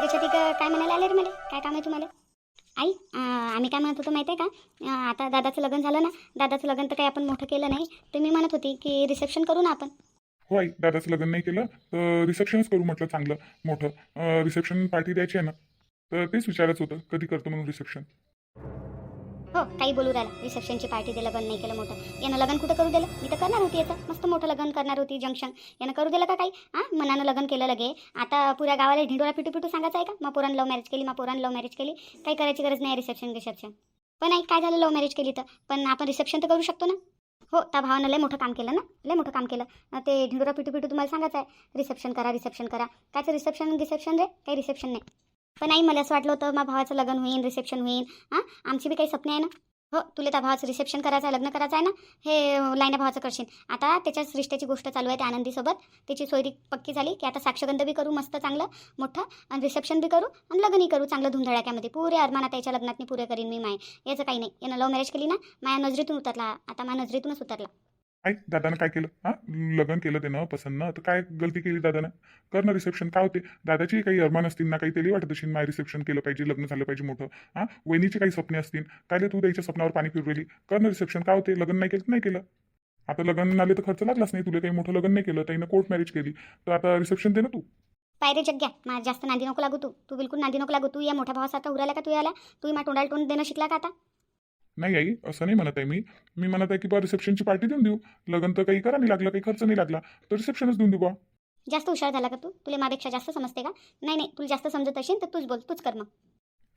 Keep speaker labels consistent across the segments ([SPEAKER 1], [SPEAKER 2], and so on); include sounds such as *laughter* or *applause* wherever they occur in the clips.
[SPEAKER 1] तिघच्या तिघं काय म्हणायला आले रे मला? काय काम आहे तुम्हाला? आई आम्ही काय म्हणत होतो माहिती आहे का आता दादाचं लग्न झालं ना दादाचं लग्न तर काही आपण मोठं केलं नाही. तर मी म्हणत होती की रिसेप्शन करू ना आपण.
[SPEAKER 2] हो आई दादाचं लग्न नाही केलं तर रिसेप्शनच करू म्हटलं चांगलं मोठं. रिसेप्शन पार्टी द्यायची आहे ना? तर तेच विचारायचं होतं कधी करतो म्हणून रिसेप्शन
[SPEAKER 1] हो काही बोलू राहिला. रिसेप्शनची पार्टी दिलं लग्न नाही केलं मोठं. यानं लग्न कुठं करू दिलं? मी तर करणार होती याचं. मस्त मोठं लग्न करणार होती जंक्शन यानं करू दिलं का काही? हां मनानं लग्न केलं लगे. आता पुऱ्या गावाला ढिंडोरा पिटू पिटू सांगायचं आहे का? मग पोरानं लव्ह मॅरेज केली मग पोरानं लव्ह मॅरेज केली. काही करायची गरज नाही रिसेप्शन रिसेप्शन पण नाही काय झालं लव्ह मॅरेज केली तर? पण आपण रिसेप्शन तर करू शकतो ना? हो त्या भावानं लय मोठं काम केलं ना? लय मोठं काम केलं. ते ढिंडोरा पिटू पिटू तुम्हाला सांगायचं आहे. रिसेप्शन करा रिसेप्शन करा. कायचं रिसेप्शन रिसेप्शन रे? काही रिसेप्शन नाही. पण नाही मला असं वाटलं होतं माझ्या भावाचं लग्न होईल रिसेप्शन होईल हां? आमची बी काही स्वप्न आहे ना? हो तुला त्या भावाचं रिसेप्शन करायचं आहे लग्न करायचं आहे ना? हे लाईना भावाचं करशील. आता त्याच्याच रिश्त्याची गोष्ट चालू आहे त्या आनंदीसोबत. त्याची सोयरी पक्की झाली की आता साक्षगंध बी करू मस्त चांगलं मोठं आणि रिसेप्शन बी करू आणि लग्नही करू चांगलं धुमधडाक्यामध्ये पुरे अरमाना त्याच्या लग्नात पुरे करीन मी माय. याचं काही नाही. यानं लव्ह मॅरेज केली ना माझ्या नजरेतून उतरला. आता माझ्या नजरेतूनच उतरला.
[SPEAKER 2] आई दादानं काय केलं? हां? लग्न केलं त्यानं पसंत ना तर काय गलती केली दादानं? कर ना रिसेप्शन काय होते? दादाची काही अरमान असतील ना काही तरी वाटत असेल माय रिसेप्शन केलं पाहिजे लग्न झालं पाहिजे मोठं. हा? वहिनीची काही स्वप्ने असतील? काय तू त्याच्या स्वप्नावर पाणी फिरवली कर ना रिसेप्शन काय होते? लग्न नाही केलं? नाही केलं. आता लग्न आले तर खर्च लागलाच नाही. तुला काही मोठं लग्न नाही केलं. त्यानं कोर्ट मॅरेज केली. तर आता रिसेप्शन दे ना तू.
[SPEAKER 1] पायरे जग्या मला जास्त नांदी नको लागू तू. तू बिलकुल नांदी नको लागू. तू या मोठ्या भावासारखा उरायला का तू याला तू माझ्या तोंडाला तोंड देणं शिकला का आता?
[SPEAKER 2] नाही आई असं नाही म्हणत आहे मी. मी म्हणत आहे की बा रिसेप्शनची पार्टी देऊन देऊ. लग्न तर काही करा नाही लागलं काही खर्च नाही लागला तर रिसेप्शनच देऊन देऊ बा
[SPEAKER 1] जास्त हुशार झाला का तू? तुला माझ्यापेक्षा जास्त समजते का? नाही नाही तुला जास्त समजत असेल तर तूच बोल तूच कर मग.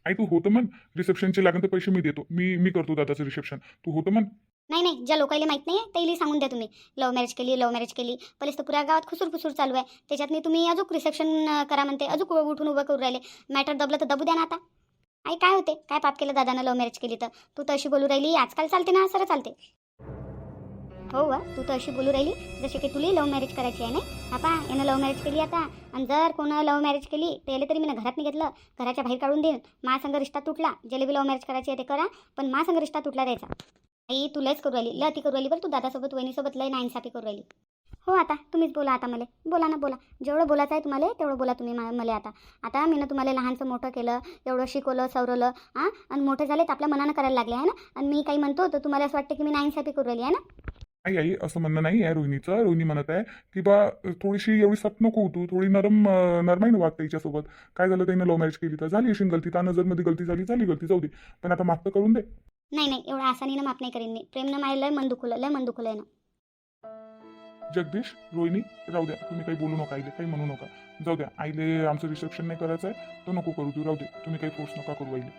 [SPEAKER 2] आई तू होतं म्हण. रिसेप्शनचे लागन तर पैसे मी देतो. मी मी करतो दादाचं रिसेप्शन तू होतं म्हण.
[SPEAKER 1] नाही नाही ज्या लोकांना माहीत नाही त्याला सांगून द्या तुम्ही. लव्ह मॅरेज केली लव्ह मॅरेज केली. पहिलेच तर पुऱ्या गावात खुसूर खुसूर चालू आहे. त्याच्यातनी तुम्ही अजून रिसेप्शन करा म्हणते. अजून उठून उभं करू राहिले. मॅटर दबलं तर दबू द्या ना आता. आई काय होते? काय पाप केलं दादानं लव्ह मॅरेज केली तर? तू तर अशी बोलू राहिली आजकाल चालते ना सरळ चालते. हो वा तू तर अशी बोलू राहिली जशी की तुला लव्ह मॅरेज करायची आहे नाही? आपा यानं लव्ह मॅरेज केली आता. आणि जर कोणं लव्ह मॅरेज केली तर याला तरी मी घरात नाही घेतलं. घराच्या बाहेर काढून देईन. महासंघ रिश्ता तुटला. जलेबी लव्ह मॅरेज करायची आहे ते करा पण महासंघ रिश्ता तुटला द्यायचा. आई तुलाच करू राहिली. लय ती करू राहिली बरं तू दादासोबत वहिनीसोबत लय नाइन्साफी करू राहिली. हो आता तुम्हीच बोला आता मला. बोला ना बोला. जेवढं बोलायचं आहे तुम्हाला तेवढं बोला तुम्ही मा- मला आता. आता मी ना तुम्हाला लहानचं मोठं केलं एवढं शिकवलं सवरवलं हां आणि मोठे झाले तर आपल्या मनानं करायला लागले आहे ना? आणि मी काही म्हणतो तर तुम्हाला असं वाटतं की मी नाइन्साफी करू राहिली आहे ना?
[SPEAKER 2] आई आई असं म्हणणं नाही आहे रोहिणीचं. रोहिणी म्हणत आहे की बा थोडीशी एवढी सत नको होऊ तू थोडी नरम नरमाईनं वागते हिच्यासोबत. काय झालं त्यानं लव्ह मॅरेज केली तर? झाली अशी गलती. त्या नजरमध्ये गलती झाली झाली गलती. जाऊ दे. पण आता माफ तर करून दे.
[SPEAKER 1] नाही नाही एवढं आसानीनं माफ नाही करीन मी. प्रेमनं माझ्या लय मन दुखवलं लय मन दुखवलं आहे ना.
[SPEAKER 2] जगदीश रोहिणी राहू द्या. तुम्ही काही बोलू नका आईले काही म्हणू नका. जाऊ द्या. आईले आमचं रिसेप्शन नाही करायचं आहे तर नको करू तू राहू दे. तुम्ही काही फोर्स नका करू आईले.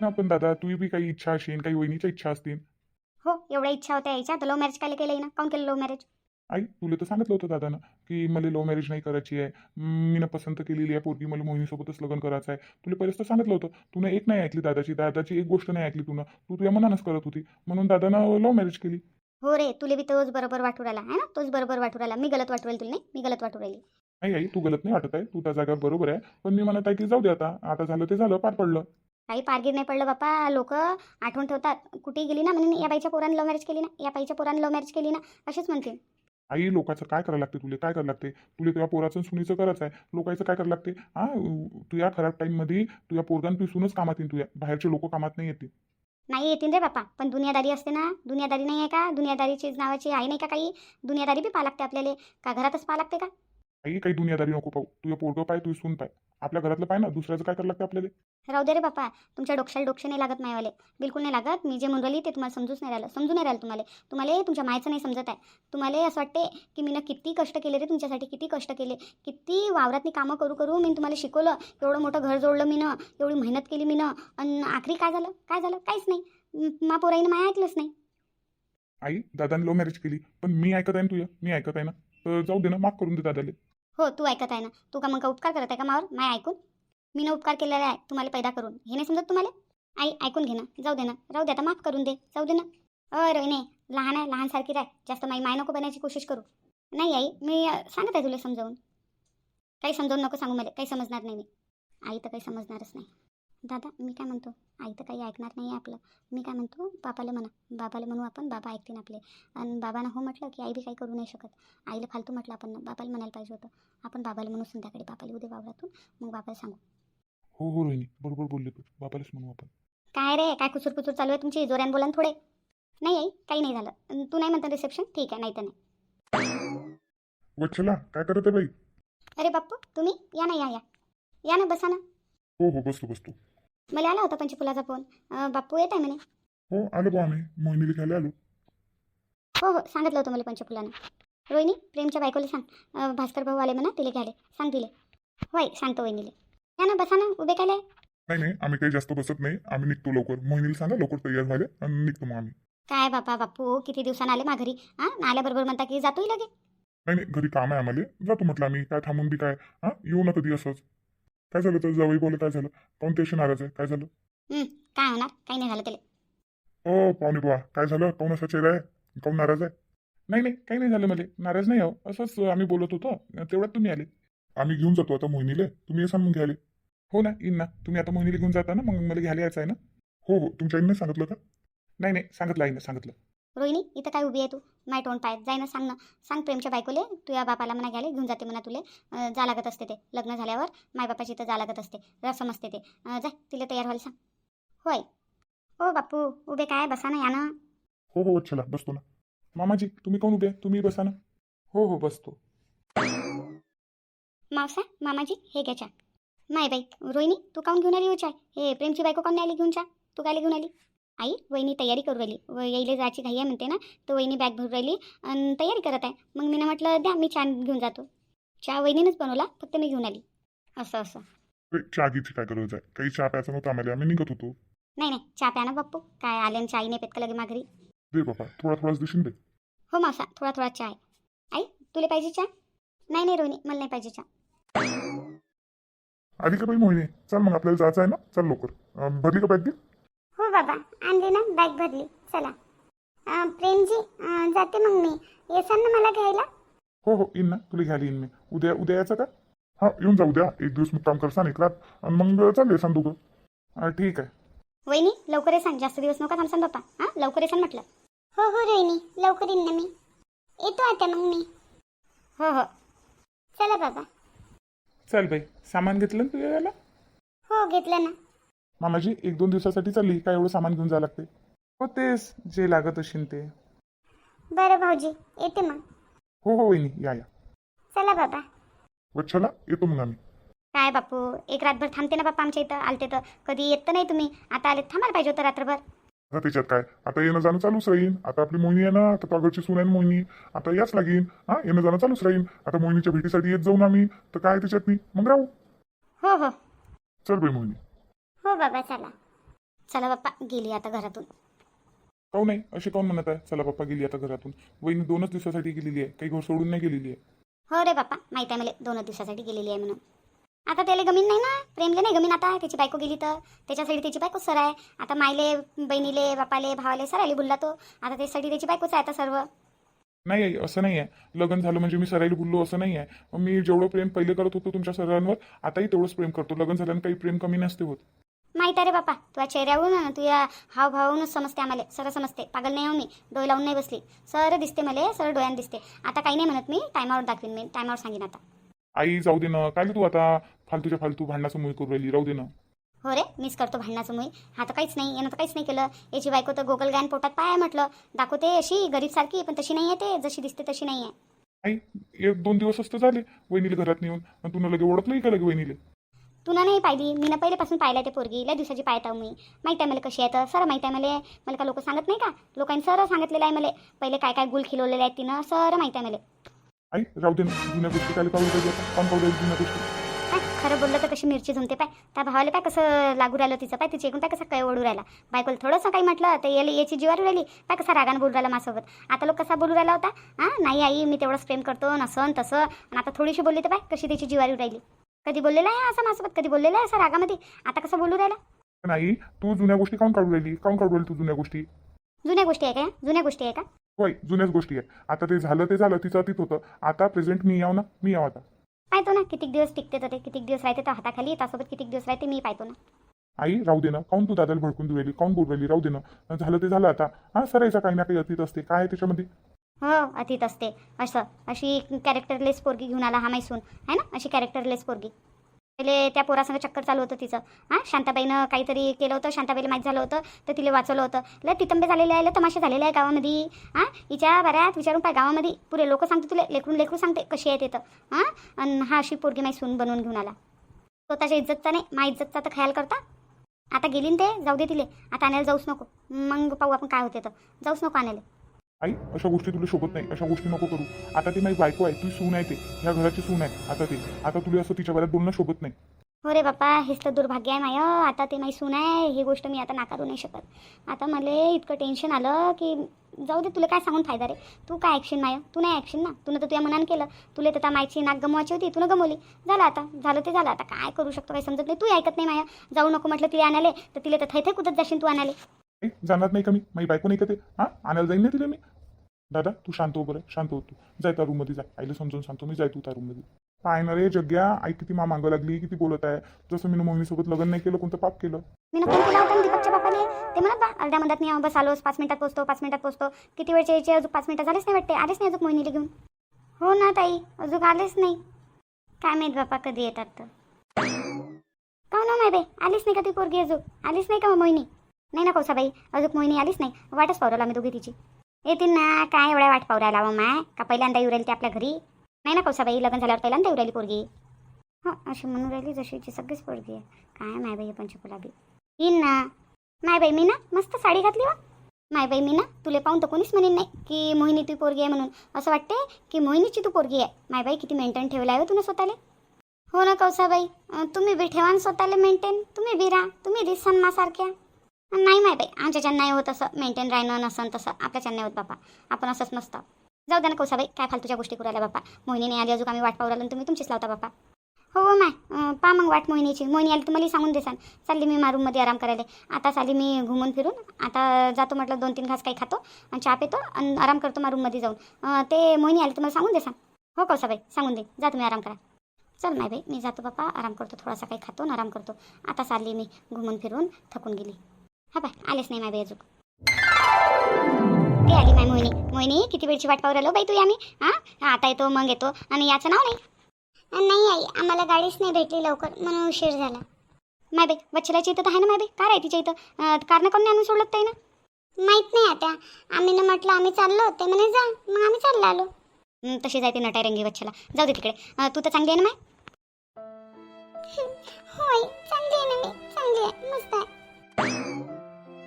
[SPEAKER 2] ना पण दादा तुझी बी काही इच्छा असेल काही वहिनीच्या इच्छा असतील.
[SPEAKER 1] हो एवढ्या इच्छा होत्या यायच्या. तर लव्ह मॅरेज काय केलं ना? काऊन केलं लव्ह मॅरेज
[SPEAKER 2] आई तुला तर सांगितलं होतं दादानं की मला लव्ह मॅरेज नाही करायची आहे. मीनं पसंत केलेली आहे पोरगी मला मोहिनीसोबतच लग्न करायचं आहे तुला पहिलेच तर सांगितलं होतं. तुला एक नाही ऐकली दादाची. दादाची एक गोष्ट नाही ऐकली तुला तू तुझ्या मनानच करत होती. म्हणून दादानं लव्ह मॅरेज केली.
[SPEAKER 1] हो रे तुला बी तोच बरोबर वाटू राहिला आहे ना? तोच बरोबर वाटू राहिला. मी गलत वाटू राहिली तुला नाही? मी गलत वाटू राहिली.
[SPEAKER 2] नाही आई तू गलत नाही वाटत आहे. तू त्या जागेवर बरोबर आहे. पण मी म्हणत आहे की जाऊ दे आता. आता झालं ते झालं पार पडलं.
[SPEAKER 1] काही पारगीर नाही पडलं बापा लोक आठवण ठेवतात. कुठे गेली ना म्हणून या बाईच्या पोरानं लव्ह मॅरेज केली ना या बाईच्या पोरानं लव्ह मॅरेज केली ना असेच म्हणते
[SPEAKER 2] आई लोकांचं काय करायला लागते तुला? काय करायला लागते? तुला तुझ्या पोराचं सुनीचं करायचं आहे. लोकांचं काय करायला लागते? हा तुझ्या खराब टाईममध्ये तुझ्या पोरगान तू सुनच कामात येईल तुझ्या. बाहेरचे लोक कामात नाही येतील
[SPEAKER 1] नाही येतील रे बापा पण दुनियादारी असते ना. दुनियादारी नाही आहे का? दुनियादारीची नावाची आहे नाही का काही? दुनियादारी बी पाहा लागते आपल्याला. का घरातच पाहा लागते का?
[SPEAKER 2] आई काही दुनियादारी नको पाहू. तुझ्या पोरगं पाय तुझी सून पाय. आपल्या घरातलं पाय ना दुसऱ्याचं काय करायला लागते आपल्याला?
[SPEAKER 1] राहू दे रे बापा. तुमच्या डोक्याला डोक्षे नाही लागत मायवाले. बिलकुल नाही लागत. मी जे म्हणून राहिली ते तुम्हाला समजूच नाही राहिलं. समजून नाही राहिलं तुम्हाला. तुम्हाला तुमच्या मायचं नाही समजत आहे. तुम्हाला असं वाटते की मी किती कष्ट केले रे तुमच्यासाठी किती कष्ट केले. किती वावरातनी कामं करू करू मी तुम्हाला शिकवलं. एवढं मोठं घर जोडलं मी ना एवढी मेहनत केली मी ना आणि आखरी काय झालं? काय झालं? काहीच नाही. म- पोराईनं माय ऐकलंच नाही.
[SPEAKER 2] आई दादाने लव्ह मॅरेज केली. पण मी ऐकत आहे ना तुझ्या मी ऐकत आहे ना? तर जाऊ दे ना माफ करून दे दादाले.
[SPEAKER 1] हो तू ऐकत आहे ना. तू का मग का उपकार करत आहे का मावर? माय ऐकून. मी ना उपकार केलेला आहे तुम्हाला पैदा करून. हे नाही समजत तुम्हाला? आई ऐकून घे ना. जाऊ दे ना. राहू दे आता माफ करून दे. जाऊ दे ना. अरे नाही लहान आहे लहानसारखी राह. जास्त माई माय नको बनायची कोशिश करू. नाही आई मी सांगत आहे तुला समजावून. काही समजावून नको सांगू मला. काही समजणार नाही मी. आई तर काही समजणारच नाही. दादा मी काय म्हणतो? आई तर काही ऐकणार नाही आपलं. मी काय म्हणतो? बाबाला म्हणा. बाबाला म्हणू आपण बाबा ऐकतील आपले. आणि बाबानं हो म्हटलं की आई बी काही करू नाही शकत. आईला फालतू म्हटलं आपण. बाबाला म्हणायला पाहिजे होतं. आपण बाबाला म्हणू संध्याकाळी. बाबाला उद्या वावरातून. मग बाबाला सांगू.
[SPEAKER 2] हो हो रोहिणी. बरोबर बोलले तू. बाबालाच म्हणू आपण.
[SPEAKER 1] काय रे? काय कुसूर कुसूर चालू आहे तुमची? जोऱ्यान बोला थोडे. नाही आई काही नाही झालं. तू नाही म्हणता रिसेप्शन? ठीक आहे नाही तर नाही.
[SPEAKER 2] वच्छला काय करत आहे बाई?
[SPEAKER 1] अरे बाप्पू तुम्ही? या ना या या. या ना बसा ना.
[SPEAKER 2] हो हो बसतो बसतो.
[SPEAKER 1] मला आला होता पंचफुलाचा फोन. अं, बाप्पू येत आहे म्हणे.
[SPEAKER 2] हो आलो बा आम्ही. मोहिनीला घ्यायला आलो.
[SPEAKER 1] हो हो सांगितलं होतं मला पंचफुलानं. रोहिणी प्रेमच्या बायकोला सांग. अं, भास्कर भाऊ आले म्हणा तिले घ्याले सांग तिले. होय सांगतो वहिनीले. या ना बसा ना उभे काय
[SPEAKER 2] नाही नाही आम्ही काही जास्त बसत नाही. आम्ही निघतो लवकर. मोहिनीला सांगा लवकर तयार व्हायला आणि निघतो मग आम्ही.
[SPEAKER 1] काय बापा बाप्पू किती दिवसानं आले माघारी? हां आल्याबरोबर म्हणता की जातोय लगे
[SPEAKER 2] नाही नाही घरी काम आहे आम्हाला. जातो म्हटलं आम्ही. काय थांबून बी काय? हा येऊ ना कधी असंच. काय झालं तर जवळ बोल काय झालं? काऊन ते अशी नाराज आहे काय झालं?
[SPEAKER 1] हं, काय होणार? काही नाही झालं त्याला
[SPEAKER 2] ओ पाहुणे बुवा काय झालं? काऊन असा चेहरा आहे? काऊन नाराज आहे? नाही नाही काही नाही झालं मला. नाराज नाही आहो. असंच आम्ही बोलत होतो. तेवढ्यात तुम्ही आले. आम्ही घेऊन जातो आता मोहिनीले. तुम्ही मग घ्यायला. हो ना येईन ना. तुम्ही आता मोहिनीला घेऊन जाता ना मग मला घ्यायला यायचं आहे ना? हो हो. तुमच्या आईने सांगितलं का? नाही नाही सांगितलं आईनं सांगितलं.
[SPEAKER 1] रोहिणी इथं काय उभी आहे तू? माय तोंड पाय. जाय ना सांग ना. सांग प्रेमच्या बायकोले तुझ्या बापाला म्हणा घ्याले घेऊन जाते म्हणा तुले. जा लागत असते ते. लग्न झाल्यावर मायबापाची इथं जा लागत असते. रसम असते ते. जा तिला तयार व्हायला सांग. होय. हो बापू उभे काय? बसा ना या ना.
[SPEAKER 2] हो हो चला बसतो ना. मामाजी तुम्ही कोण उभे? तुम्ही बसा ना. हो हो बसतो.
[SPEAKER 1] मावसा मामाजी हे घ्या चहा. नाही बाई रोहिणी तू काऊन घेऊन आली हो चाय हे प्रेमची बायको काऊन नाही आली घेऊन चा तू काय घेऊन आली? आई वहिनी तयारी करू राहिली. व यायला जायची घाई आहे म्हणते ना तर वहिनी बॅग भरून राहिली आणि तयारी करत आहे. मग मी ना म्हटलं द्या मी चहा घेऊन जातो. चहा वहिनीनंच बनवला फक्त मी घेऊन आली. असं असं.
[SPEAKER 2] चहा घ्यायची काय गरज आहे? काही चहा प्यायचा नव्हता आम्हाला आम्ही निघत होतो.
[SPEAKER 1] नाही नाही चहा प्या ना बाप्पू. काय आल्यानं चाई नाही पेत का लगे माघारी?
[SPEAKER 2] दे बाबा थोडा थोडाच देशील
[SPEAKER 1] हो मावसा थोडा थोडा चहा आहे. आई तुला पाहिजे चहा? नाही नाही रोहिणी मला नाही पाहिजे चहा.
[SPEAKER 2] आली का बाई मोहिनी? चल मग आपल्याला जायचं आहे ना? चल लवकर. अं, भरली का बॅग
[SPEAKER 3] हो बाबा आणली ना बॅग भरली. चला. अं, प्रेमजी जाते मग मी. येसान ना मला घ्यायला?
[SPEAKER 2] हो हो येईन ना. तुला घ्यायला येईन मी. उद्या उद्या यायचं का? हा येऊन जा उद्या एक दिवस मुक्काम करसान एक रात. आणि मग चालले सांग दोघं. हा, ठीक आहे.
[SPEAKER 1] वहिनी लवकर ये सांग जास्त दिवस नका थांबसान बाप्पा हां लवकर ये सांग म्हटलं.
[SPEAKER 3] हो हो रोहिणी. लवकर येईन ना मी. येतो आता मग मी.
[SPEAKER 1] हो हो.
[SPEAKER 3] चला बाबा.
[SPEAKER 2] चल बाई. सामान घेतलं ना तुझ्या यायला
[SPEAKER 3] हो घेतलं ना.
[SPEAKER 2] मामाजी एक दोन दिवसासाठी चालली काय एवढं सामान घेऊन जावं लागते हो तेच जे लागत असेल ते.
[SPEAKER 3] बरं भाऊजी येते मग.
[SPEAKER 2] हो हो वहिनी या या.
[SPEAKER 3] चला बाबा.
[SPEAKER 2] वच्छला येतो मग आम्ही.
[SPEAKER 1] काय बापू एक रातभर थांबते ना बाप्पा आमच्या इथं आलते तर. कधी येत तर नाही तुम्ही. आता आले थांबायला पाहिजे होतं रात्रभर.
[SPEAKER 2] आता त्याच्यात काय? आता येणं जाणं चालूच राहील आता आपली मोहिनी आहे ना आता पागडची सून आहे ना मोहिनी. आता याच लागेल हा येणं जाणं चालूच राहील आता मोहिनीच्या भेटीसाठी येत जाऊ ना आम्ही. तर काय त्याच्यात नाही मग राहू.
[SPEAKER 1] हो हो.
[SPEAKER 2] चल बाई मोहिनी.
[SPEAKER 3] हो बाबा चला.
[SPEAKER 1] चला बाप्पा गेली आता घरातून.
[SPEAKER 2] काऊ नाही? असे काऊन म्हणत आहे? चला पप्पा गेली आता घरातून. वहिनी दोनच दिवसासाठी गेलेली आहे. काही घर सोडून नाही गेलेली आहे.
[SPEAKER 1] हो रे बाप्पा माहीत आहे मला दोन दिवसासाठी गेलेली आहे म्हणून. आता त्याला गमीन नाही ना? प्रेमले नाही गमीन आता? त्याची बायको गेली तर? त्याच्यासाठी त्याची बायको सर आहे. आता मायले बहिणीले बापाले भावाले सरायले बोलला तो. आता त्याच्यासाठी त्याची बायकोच आहे आता सर्व.
[SPEAKER 2] नाही आई असं नाही आहे. लग्न झालं म्हणजे मी सरायला बोललो असं नाही आहे. मी जेवढं प्रेम पहिले करत होतो तुमच्या सरांवर आताही तेवढंच प्रेम करतो. लग्न झाल्यानं काही प्रेम कमी नसते होत.
[SPEAKER 1] माहीत आहे रे बापा तुझ्या चेहऱ्यावरून तुझ्या हावभावावरूनच समजते आम्हाला सर समजते. पागल नाही हो मी डोळे लावून नाही बसली. सर दिसते मला सर डोळ्यानं दिसते. आता काही नाही म्हणत मी टायमावर दाखवीन मी टायमावर सांगेन आता.
[SPEAKER 2] आई जाऊ दे ना काय तू आता? फालतूच्या फालतू भांडणाचं मुळी करू राहिली राहू दे ना.
[SPEAKER 1] हो रे मिस करतो भांडणाचं मुळे. हा तर काहीच नाही यानं तर काहीच नाही केलं. याची बायको तर गोगल गायन पोटात पाय म्हटलं. दाखवते अशी गरीब सारखी पण तशी नाही आहे ते जशी दिसते तशी नाही आहे
[SPEAKER 2] आई एक दोन दिवस असतं झाले वहिनीला घरात नेऊन. तुला लगे ओळखलंही का लगे वहिनीले?
[SPEAKER 1] तुला नाही पाहिली? मी ना पहिल्यापासून पाहिलं ते पोरगी. लय दिवसाची पाहता मी. माहीत आहे मला कशी आहे तर. सर माहीत आहे मला. मला का लोक सांगत नाही का? लोकांनी सर सांगितलेलं आहे मला. पहिले काय काय गुल खिलवलेले आहेत तिनं. सर माहीत आहे मला.
[SPEAKER 2] आई राहू दे ना. जुन्या गोष्टी काय पाहू पाहिजे आता? कोण पाहू जुन्या गोष्टी?
[SPEAKER 1] काय? खरं बोललं तर कशी मिरची झुमते पाय. त्या भावाला पाय कसं लागू राहिलं तिचं पाय. तिची एकूण पाय कसं काय ओढू राहिला. बायकोला थोडंसं काही म्हटलं तर याला याची जीवारू राहिली पाय कसा रागानं बोलू राहिला माझ्यासोबत. आता लोक कसा बोलू राहिला होता? हां? नाही आई मी तेवढंच प्रेम करतो. नसन तसं. आणि आता थोडीशी बोलली तर पाय कशी त्याची जीवारू राहिली? कधी बोललेलं आहे असं माझ्यासोबत? कधी बोललेलं आहे असं रागामध्ये? आता कसं बोलू राहिला?
[SPEAKER 2] नाही तू जुन्या गोष्टी काऊन काढू राहिली? काऊन काढू राहिली तू जुन्या गोष्टी?
[SPEAKER 1] जुन्या गोष्टी आहे का जुन्या गोष्टी आहे का?
[SPEAKER 2] होय जुन्याच गोष्टी आहे. आता ते झालं ते झालं तिचं अतीत होतं. आता प्रेझेंट मी याव ना? मी याव आता.
[SPEAKER 1] पाहतो ना कितीक दिवस टिकते तर ते? कितीक दिवस राहते तर हाताखाली? त्यासोबत कितीक दिवस राहते मी पाहतो ना.
[SPEAKER 2] आई राहू दे ना. काऊन तू दादाला भडकून राहिली? काऊन बोलू राहिली? राहू दे ना. झालं ते झालं आता. हा सरायचं काही ना काही अतीत असते. काय आहे त्याच्यामध्ये?
[SPEAKER 1] हो अतीत असते. असं अशी कॅरेक्टरलेस पोरगी घेऊन आला हा मैसून आहे ना? अशी कॅरेक्टरलेस पोरगी. पहिले त्या पोरासंग चक्कर चालू होतं तिचं. हां शांताबाईनं काहीतरी केलं होतं शांताबाईला माहीत झालं होतं तर तिला वाचवलं होतं. लय तितंबे झालेले आहे लय तमाशे झालेले आहे गावामध्ये. हां हिच्या बऱ्यात विचारून पाय गावामध्ये. पुरे लोक सांगते तुला लेकरून लेकरू सांगते कशी आहे तिथं हां आणि हा अशी पोरगी माही सून बनवून घेऊन आला. स्वतःच्या इज्जतचा नाही मा इज्जतचा तर ख्याल करता. आता गेली ते जाऊ दे तिले. आता आणायला जाऊच नको. मग पाहू आपण काय होते तर. जाऊच नको आणायला.
[SPEAKER 2] आई अशा गोष्टी तुला शोभत नाही अशा गोष्टी नको करू. आता ते माझी बायको आहे तू सून आहे ते ह्या घराची सून आहे आता ते. आता तुला असं तिच्या बऱ्यात बोलणं शोभत नाही.
[SPEAKER 1] हो अरे बापा बाप्पा हेच तर दुर्भाग्य आहे माय. आता ते माही सून आहे ही गोष्ट मी आता नाकारू नाही शकत. आता मला इतकं टेन्शन आलं की जाऊ दे तुला काय सांगून फायदा रे? तू काय ॲक्शन माय? तू नाही ॲक्शन ना? तुला तर तुझ्या मनानं केलं. तुला तर त्या मायची नाक गमवायची होती तुला गमवली. झालं आता झालं ते झालं. आता काय करू शकतो काही समजत नाही. तू ऐकत नाही माया. जाऊ नको म्हटलं तिला आणाले तर तिला तर थैथे थै कुदत जाशील तू आणाले
[SPEAKER 2] जाणार नाही का मी? माझी बायको नाही का ते? हां? आणायला जाईल ना तिला मी? दादा तू शांत हो बरं. शांत हो तू. जाय त्या रूममध्ये जा. आईला समजून सांगतो मी जाय तू त्या रूममध्ये काय ना रे जग्या आई किती मा मागं लागली किती बोलत आहे. जसं मी मोहिनीसोबत लग्न नाही केलं कोणतं पाप केलं?
[SPEAKER 1] मी फोन केला होता ना दीपकच्या बापाने. ते म्हणत बा अर्ध्या मधात नाही बस आलोस पाच मिनिटात पोहोचतो पाच मिनिटात पोहोचतो किती वेळचे यायचे? अजून पाच मिनिटं झालेच नाही वाटते. आलेच नाही अजून मोहिनीला घेऊन. हो ना ताई अजून आलेच नाही. काय माहीत बापा कधी येतात तर. का ना माय बाई? आलीच नाही का ती पोरगी अजून? आलीच नाही का मोहिनी? नाही ना कौसाबाई अजून मोहिनी आलीच नाही. वाटच पावरला आम्ही दोघी तिची. येतील ना काय एवढ्या वाट पावरायला मग माय? का पहिल्यांदा येऊ राहिली ते आपल्या घरी? नाही ना कौसाबाई लग्न झाल्यावर पहिल्यांदा येऊ राहिली पोरगी? हो अशी म्हणून राहिली जशीची सगळीच पोरगी आहे. काय माय बाई पंचकुलाबी? येईन ना. माय बाई मी ना मस्त साडी घातली वा माय बाई मी ना तुला पाहून तर कोणीच म्हणेन नाही की मोहिनी तू पोरगी आहे म्हणून. असं वाटते की मोहिनीची तू पोरगी आहे. माय बाई किती मेंटेन ठेवला आहे तुला स्वतःला? हो ना कौसाबाई तुम्ही बी ठेवा स्वतःला मेंटेन तुम्ही बी राहा. तुम्ही दिसन सारख्या नाही माय बाई. आमच्याच्यान नाही होत असं. मेंटेन राहणं नसन तसं. आपल्याच्यान नाही होत बापा. आपण असंच नसतं. जाऊ द्या ना कौसाबाई काय फालतूच्या गोष्टी करायला बापा. मोहिनीने आली अजून आम्ही वाट पाहू तुम्ही तुमचीच लावता बापा. हो हो माय. पा मग वाट मोहिनीची. मोहिनी आली तुम्हाला सांगून देसान. चालली मी मारूममध्ये आराम करायला. आता चालली मी घुमून फिरून. आता जातो म्हटलं दोन तीन घास काही खातो आणि चहा पितो आणि आराम करतो मारूममध्ये जाऊन. ते मोहिनी आली तुम्हाला सांगून देसान. हो कौसाबाई सांगून दे. जा तुम्ही आराम करा. चल नाही बाई. मी जातो बापा. आराम करतो. थोडासा काही खातो आणि आराम करतो. आता चालली मी घुमून फिरून थकून गेली. हा बाय. आलेच नाही माय अजून ते आली माय मोहिनी. मोहिनी किती वेळची वाट पाहू राहिलो बाई तू आम्ही हां? आता येतो मग येतो. आणि याचं नाव नाही?
[SPEAKER 3] नाही आई आम्हाला गाडीच नाही भेटली लवकर म्हणून उशीर झाला.
[SPEAKER 1] माय बाई वच्छलाची इथं तर आहे ना माय बाई? कार आहे तिच्या इथं? अं, कारनं कोण आणून सोडलं ताई ना?
[SPEAKER 3] माहीत नाही आता. आम्ही ना म्हटलं आम्ही चाललो होते म्हणे जा मग आम्ही चाललो आलो.
[SPEAKER 1] हं, तशी जायते नटाय रंगी वच्छला. जाऊ दे तिकडे. अं, तू तर चांगली आहे ना माय? *laughs*
[SPEAKER 3] होय चांगली आहे ना मी चांगली आहे मस्त आहे.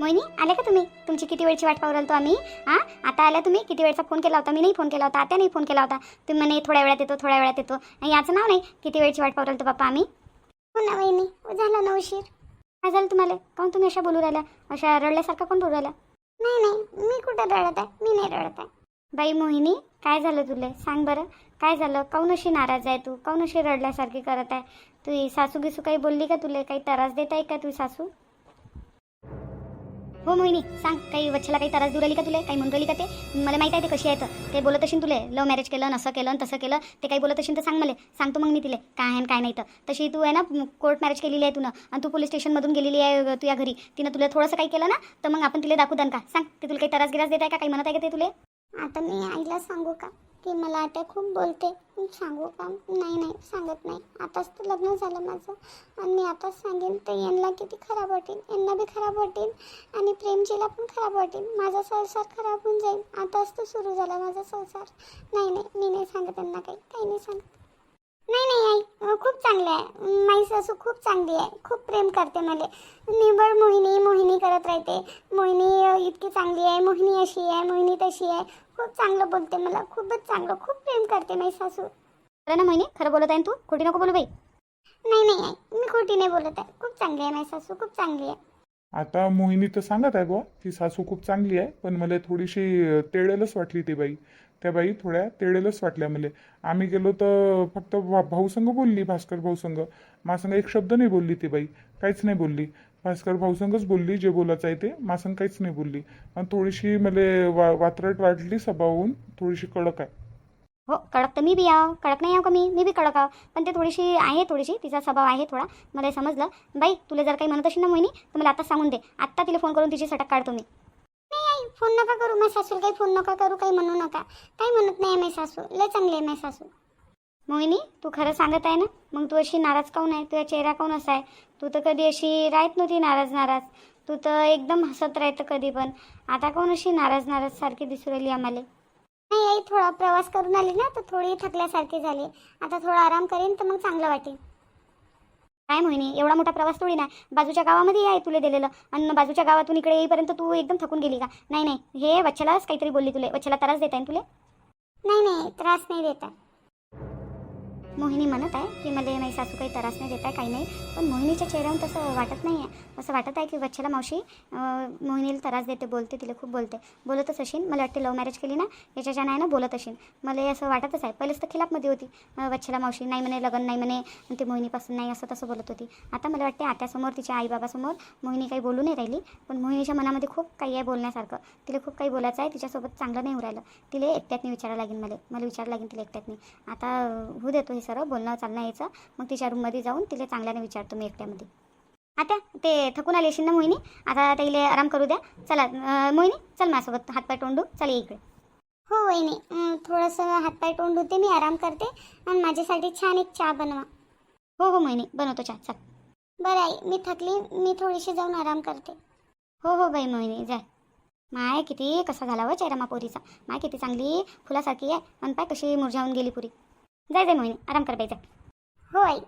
[SPEAKER 1] मोहिनी आले का तुम्ही? तुमची किती वेळची वाट पाहू राहिलो आम्ही? हां? आता आल्या तुम्ही? किती वेळचा फोन केला होता? मी नाही फोन केला होता आता नाही फोन केला होता. तुम्ही म्हणे थोड्या वेळात येतो थोड्या वेळात येतो. आणि याचं नाव नाही किती वेळची वाट पाहू राहिलो बाप्पा आम्ही?
[SPEAKER 3] हो ना वहिनी. झाला ना उशीर.
[SPEAKER 1] काय झालं तुम्हाला? काऊन तुम्ही अशा बोलू राहिल्या? अशा रडल्यासारखं कोण बोलू राहिल्या
[SPEAKER 3] नाही नाही. मी कुठं रडत आहे? मी नाही रडत आहे.
[SPEAKER 1] बाई मोहिनी काय झालं तुले? सांग बरं. काय झालं? काऊन अशी नाराज आहे तू? काऊन अशी रडल्यासारखी करत आहे? तुझी सासू गिसू काही बोलली का तुले? काही त्रास देत आहे का तुझी सासू? हो मोहिनी सांग काही वच्छला काही त्रास दूर आली का तुले? काही म्हणून राहिली का ते? मला माहिती आहे ते कशी आहे तर ते बोलत असेल तुले लव्ह मॅरेज केलं असं केलं आणि तसं केलं ते काही बोलत असेल तर सांग मला. सांगतो मग मी तिले काय आहे काय नाही तर. तशी तू आहे ना कोर्ट मॅरेज केलेली आहे तुनं. आणि तू पोलीस स्टेशनमधून गेलेली आहे तुझ्या घरी. तिनं तुला थोडंसं काही केलं ना तर मग आपण तिला दाखवू दन का? सांग ते तुला काही त्रास गिरास देत आहे का? काही म्हणत आहे का ते तुले?
[SPEAKER 3] आता मी आईला सांगू का? की मला आता खूप बोलते. सांगू का? नाही नाही सांगत नाही. आताच तर लग्न झालं माझं. आणि मी आताच सांगेन तर यांना किती खराब वाटेल. यांना बी खराब वाटेल. आणि प्रेमजीला पण खराब वाटेल. माझा संसार खराब होऊन जाईल. आताच तर सुरू झाला माझा संसार. नाही नाही मी नाही सांगत त्यांना काही. काही नाही सांगत. नाही नाही आई. खूप चांगली आहे. माई सासू खूप चांगली आहे. खूप प्रेम करते मला. निवड मोहिनी मोहिनी करत राहते. मोहिनी इतकी चांगली आहे. मोहिनी अशी आहे. मोहिनी तशी आहे. खूप चांगलं बोलते मला खूपच चांगलं खूप प्रेम करते माझी सासू.
[SPEAKER 1] खरं ना मोहिनी खरं बोलत आहे ना तू? खोटी नको बोलू बाई.
[SPEAKER 3] नाही नाही आई मी खोटी नाही बोलत आहे. खूप चांगली आहे माझी सासू खूप चांगली आहे.
[SPEAKER 2] आता मोहिनी तर सांगत आहे बुवा की सासू खूप चांगली आहे पण मला थोडीशी अं, तेडेलच वाटली ती बाई. त्या बाई थोड्या तेडेलच वाटल्या मला. आम्ही गेलो तर फक्त भा- भाऊसंग बोलली भास्कर भाऊसंग. मासंग एक शब्द नाही बोलली ती बाई काहीच नाही बोलली. भास्कर भाऊसंगच बोलली जे बोलायचं आहे ते. मासंग काहीच नाही बोलली. आणि थोडीशी मला वा वात्रट वाटली स्वभावून थोडीशी कडक आहे.
[SPEAKER 1] हो कडक तर मी बी आहो. कडक नाही आहो का मी? मी बी कडक आहो. पण ते थोडीशी आहे थोडीशी. तिचा स्वभाव आहे थोडा. मला हे समजलं. बाई तुला जर काही म्हणत असेल ना मोहिनी तर मला आत्ताच सांगून दे. आत्ता तिला फोन करून तिची सटक काढतो मी.
[SPEAKER 3] नाही आई फोन नका करू. माझ्या सासूला काही फोन नका करू. काही म्हणू नका. काही म्हणत नाही माझी सासू. लय चांगली आहे माझी सासू.
[SPEAKER 1] मोहिनी तू खरं सांगत आहे ना? मग तू अशी नाराज काऊन आहे? तुझा चेहरा काऊन असा आहे? तू तर कधी अशी राहत नव्हती नाराज नाराज. तू तर एकदम हसत राहतं कधी पण. आता काऊन अशी नाराज नाराज सारखी दिसू राहिली आम्हाला?
[SPEAKER 3] नाही आई थोडा प्रवास करून आली ना तर थोडी थकल्यासारखी झाली. आता थोडा आराम करेन तर मग चांगलं वाटेल.
[SPEAKER 1] काय मोहिनी एवढा मोठा प्रवास थोडी ना? बाजूच्या गावामध्ये आहे तुला दिलेलं. आणि बाजूच्या गावातून इकडे येईपर्यंत तू एकदम थकून गेली का? नाही नाही. हे वच्छलाच काहीतरी बोलली तुले. वच्छला त्रास देत आहे तुले?
[SPEAKER 3] नाही नाही. त्रास नाही देत आहे.
[SPEAKER 1] मोहिनी म्हणत आहे की मला नाही सासू काही त्रास नाही देत आहे काही नाही. पण मोहिनीच्या चेहऱ्यावर तसं वाटत नाही आहे. असं वाटत आहे की वच्छला मावशी मोहिनीला त्रास देते बोलते तिला खूप बोलते. बोलतच असेल मला वाटते लव्ह मॅरेज केली ना याच्याच्या नाही ना बोलत असेल मला असं वाटतच आहे. पहिलेच तर खिलाफमध्ये होती. वच्छला मावशी नाही म्हणे लग्न नाही म्हणे. आणि ते मोहिनीपासून नाही असं तसं बोलत होती. आता मला वाटते आत्यासमोर तिच्या आईबाबासमोर मोहिनी काही बोलू नाही राहिली. पण मोहिनीच्या मनामध्ये खूप काही आहे बोलण्यासारखं. तिला खूप काही बोलायचं आहे. तिच्यासोबत चांगलं नाही होऊ राहिलं. तिला एकट्यातनी विचारावं लागेल मला. मला विचारावं लागेल तिला एकट्यातनी. आता होऊ देतो हे सर्व बोलणं चालणं यायचं. मग तिच्या रूममध्ये जाऊन तिला चांगल्याने विचारतो मी एकट्यामध्ये. आता ते थकून आली असेल ना मोहिनी? आता तिला आराम करू द्या. चला मोहिनी चल माझ्यासोबत. हातपाय तोंडू. चल इकडे.
[SPEAKER 3] हो वहिनी. थोडंसं हातपाय तोंड होते मी आराम करते. आणि माझ्यासाठी छान एक चहा बनवा.
[SPEAKER 1] हो हो मोहिनी. बनवतो चहा. चल.
[SPEAKER 3] बरं आई मी थकली मी थोडीशी जाऊन आराम करते.
[SPEAKER 1] हो हो बाई मोहिनी. जाय माय किती कसा झाला व चेहरा पोरीचा माय किती चांगली फुलासारखी आहे. आणि पाय कशी मुरझावून गेली पुरी. जाय जाय मोहिनी आराम कर बाई
[SPEAKER 3] हो आई